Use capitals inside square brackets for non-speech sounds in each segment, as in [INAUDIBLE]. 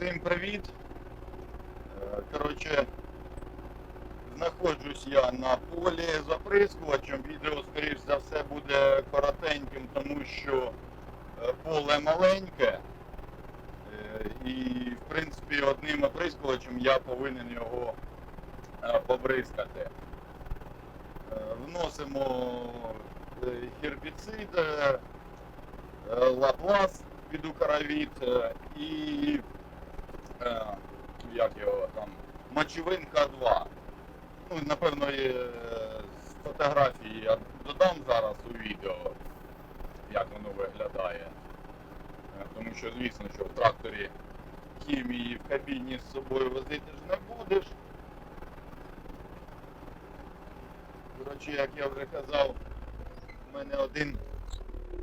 Всім привіт. Е, Коротше, знаходжусь я на полі з оприскувачем. Відео, скоріш за все, буде коротеньким, тому що е, поле маленьке. Е, І, в принципі, одним оприскувачем я повинен його побризкати. Вносимо гербіцид, е, е, лаплас від Укровіт е, і е, як його там, мочевинка 2. Ну, напевно, е, з фотографії я додам зараз у відео, як воно виглядає. Е, Тому що, звісно, що в тракторі хімії в кабіні з собою возити ж не будеш. Коротше, як я вже казав, у мене один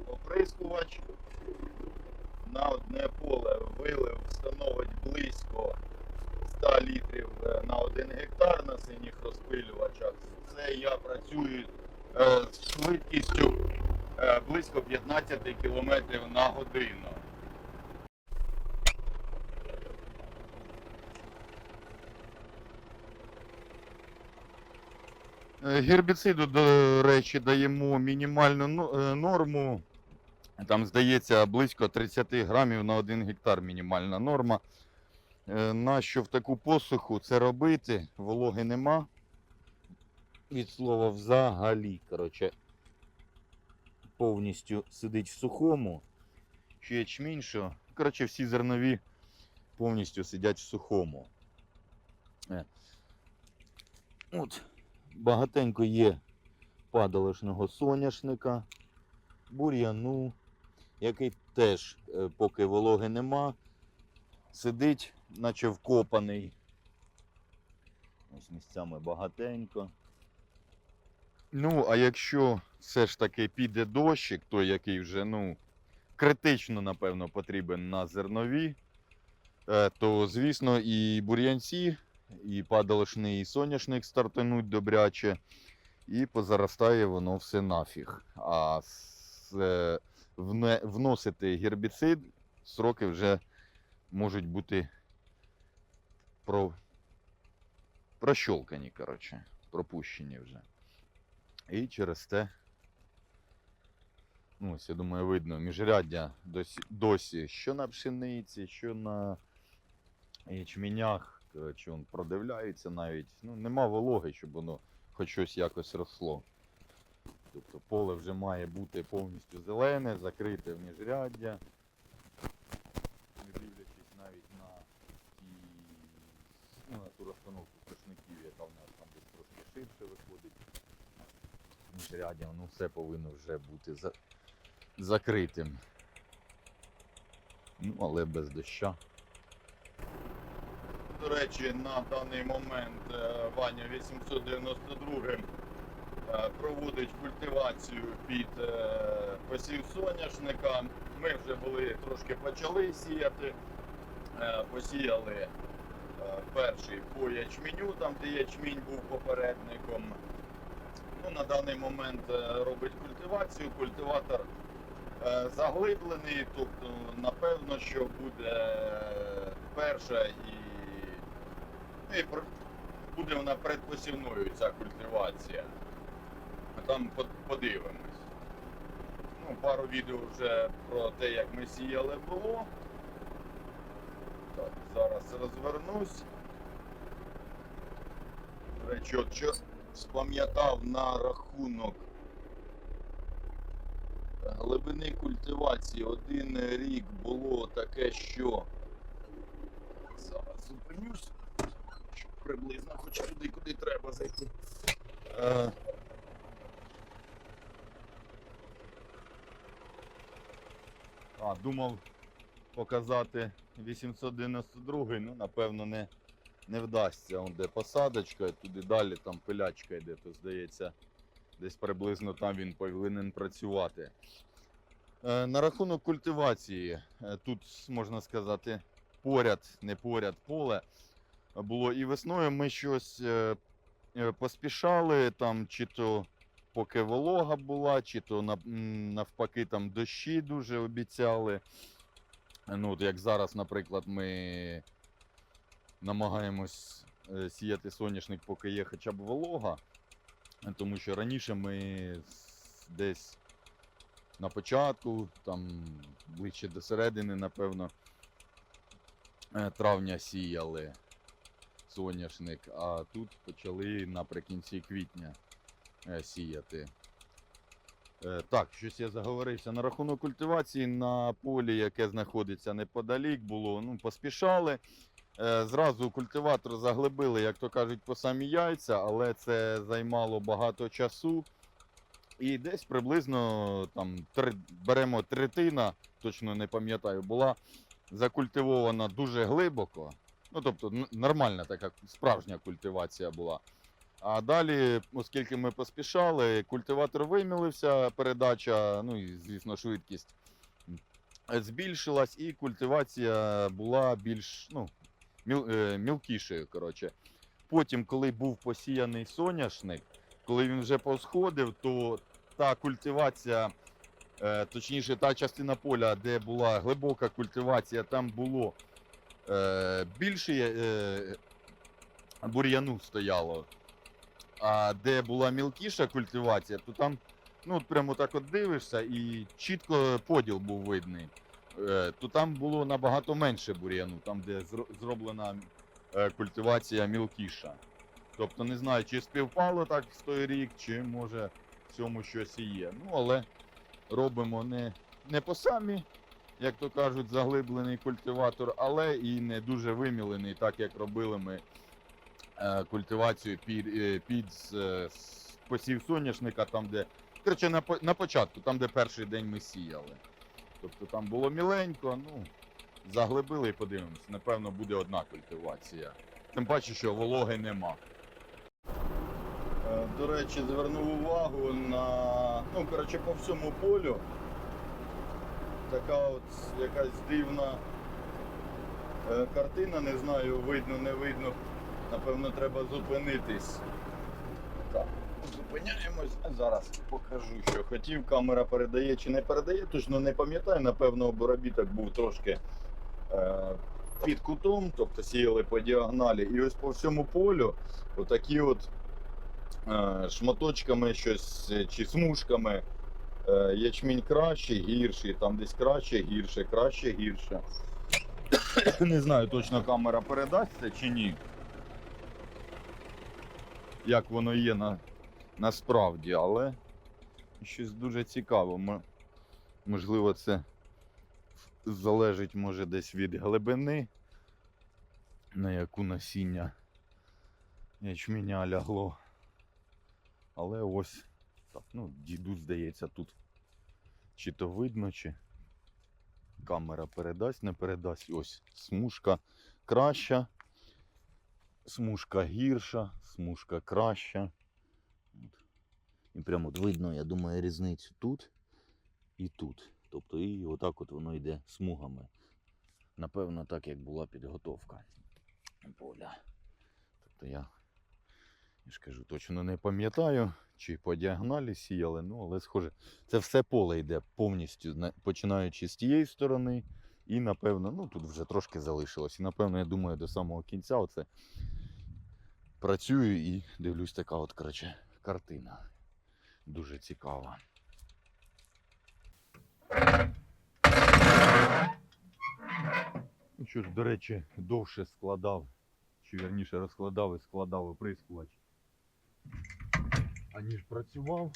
оприскувач на одне поле вилив становить близько 100 літрів 1 гектар на синіх розпилювачах. Це я працюю е, з швидкістю е, близько 15 км на годину. Е, Гербіциду, до речі, даємо мінімальну норму. Там, здається, близько 30 грамів на 1 гектар мінімальна норма. Е, Нащо в таку посуху це робити? Вологи нема. Від слова взагалі, коротше, повністю сидить в сухому. Що ячмінь, що. Коротше, всі зернові повністю сидять в сухому. Е. От, багатенько є падалишного соняшника, бур'яну, який теж, е, поки вологи нема, сидить, наче вкопаний. Ось місцями багатенько. Ну, а якщо все ж таки піде дощик, той, який вже, ну, критично, напевно, потрібен на зернові, е, то, звісно, і бур'янці, і падалишний, і соняшник стартануть добряче, і позаростає воно все нафіг. А е, вносити гербіцид, сроки вже можуть бути про... прощолкані, коротше, пропущені вже. І через те, ну, ось, я думаю, видно, міжряддя досі, досі що на пшениці, що на ячменях, коротше, он продивляється навіть. Ну, нема вологи, щоб воно хоч щось якось росло. Тобто поле вже має бути повністю зелене, закрите в міжряддя. Не дивлячись навіть на ті, розстановку сошників, яка в нас там десь трошки ширше виходить. Міжряддя, ну все повинно вже бути за... закритим. Ну, але без доща. До речі, на даний момент е, Ваня 892 е, проводить культивацію під е, посів соняшника. Ми вже були трошки почали сіяти, посіяли перший по ячменю, там де ячмінь був попередником. Ну, на даний момент е, робить культивацію. Культиватор е, заглиблений, тобто напевно, що буде е, перша і, ну, і буде вона предпосівною ця культивація. Там подивимось. Ну, пару відео вже про те, як ми сіяли було. Так, зараз розвернусь. До що спам'ятав на рахунок глибини культивації. Один рік було таке, що зараз зупинюсь, щоб приблизно хоч туди, куди треба зайти. Е, А, думав показати 892, ну напевно не, не вдасться. Он де посадочка, туди далі там пилячка йде, то здається, десь приблизно там він повинен працювати. Е, на рахунок культивації, е, тут можна сказати, поряд, не поряд поле. Було і весною ми щось е, поспішали, там чи то поки волога була, чи то навпаки там дощі дуже обіцяли. Ну, от як зараз, наприклад, ми намагаємось е, сіяти соняшник, поки є хоча б волога, тому що раніше ми десь на початку, там ближче до середини, напевно, е, травня сіяли соняшник, а тут почали наприкінці квітня е, сіяти. Е, Так, щось я заговорився. На рахунок культивації на полі, яке знаходиться неподалік, було, ну, поспішали. Е, Зразу культиватор заглибили, як то кажуть, по самі яйця, але це займало багато часу. І десь приблизно там три, беремо третина, точно не пам'ятаю, була закультивована дуже глибоко. Ну, тобто нормальна така справжня культивація була. А далі, оскільки ми поспішали, культиватор вимілився, передача, ну і звісно, швидкість збільшилась, і культивація була більш ну, міл, е, мілкішою. Коротше. Потім, коли був посіяний соняшник, коли він вже посходив, то та культивація, е, точніше, та частина поля, де була глибока культивація, там було е, більше бур'яну стояло. А де була мілкіша культивація, то там ну, прямо так от дивишся і чітко поділ був видний. Е, то там було набагато менше бур'яну, там, де зроблена е, культивація мілкіша. Тобто не знаю, чи співпало так в той рік, чи може в цьому щось і є. Ну, але робимо не, не по самі, як то кажуть, заглиблений культиватор, але і не дуже вимілений, так як робили ми культивацію під, е, під е, с- посів соняшника, там, де. Коротше, на, на початку, там, де перший день ми сіяли. Тобто там було міленько, ну, заглибили і подивимось. Напевно, буде одна культивація. Тим паче, що вологи нема. Е, До речі, звернув увагу на. Ну, коротше, по всьому полю. Така от якась дивна е, картина, не знаю, видно, не видно. Напевно, треба зупинитись. Так, зупиняємось. Зараз покажу, що хотів. Камера передає чи не передає, точно не пам'ятаю. Напевно, обробіток був трошки е, під кутом, тобто сіяли по діагоналі. І ось по всьому полю отакі от е, шматочками щось чи смужками. Е, Ячмінь краще, гірший, там десь краще, гірше, краще, гірше. [COUGHS] Не знаю, точно камера передасть це чи ні. Як воно є на, насправді, але щось дуже цікаво. Можливо, це залежить може десь від глибини, на яку насіння ячменя лягло. Але ось так, ну, діду, здається, тут чи то видно, чи камера передасть, не передасть. Ось смужка краща, смужка гірша, смужка краща. От. І прямо от видно, я думаю, різницю тут і тут. Тобто і отак от воно йде смугами. Напевно, так як була підготовка поля. Тобто я я ж кажу, точно не пам'ятаю, чи по діагоналі сіяли, ну але схоже, це все поле йде повністю, починаючи з тієї сторони, і напевно, ну тут вже трошки залишилось. І напевно, я думаю, до самого кінця оце працюю і дивлюсь така от, коротше, картина. Дуже цікава. Ну що ж, до речі, довше складав, чи вірніше розкладав і складав оприскувач аніж працював.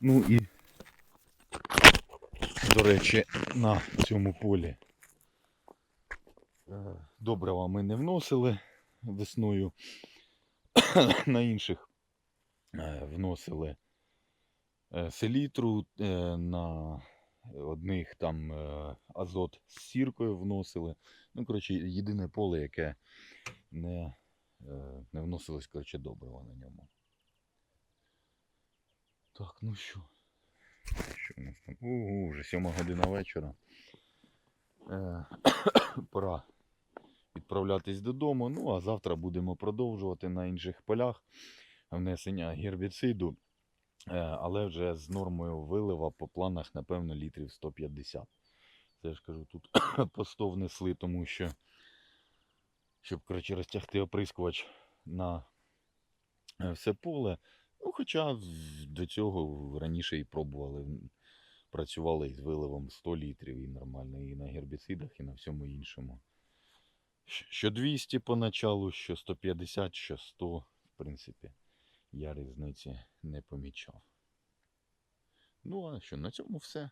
Ну і, до речі, на цьому полі е, добрива ми не вносили весною. [COUGHS] на інших е, вносили е, селітру, на одних там азот з сіркою вносили. Ну, коротше, єдине поле, яке не, не вносилось, коротше, добрива на ньому. Так, ну що? Що у нас там? Ого, вже сьома година вечора. Е, [COUGHS] пора відправлятись додому. Ну, а завтра будемо продовжувати на інших полях внесення гербіциду. Е, але вже з нормою вилива по планах, напевно, літрів 150. Це ж кажу, тут [COUGHS] по 100 внесли, тому що, щоб коротше, розтягти оприскувач на е, все поле. Ну, хоча до цього раніше і пробували. Працювали із виливом 100 літрів і нормально, і на гербіцидах, і на всьому іншому. Що 200 поначалу, що 150, що 100, в принципі, я різниці не помічав. Ну, а що, на цьому все.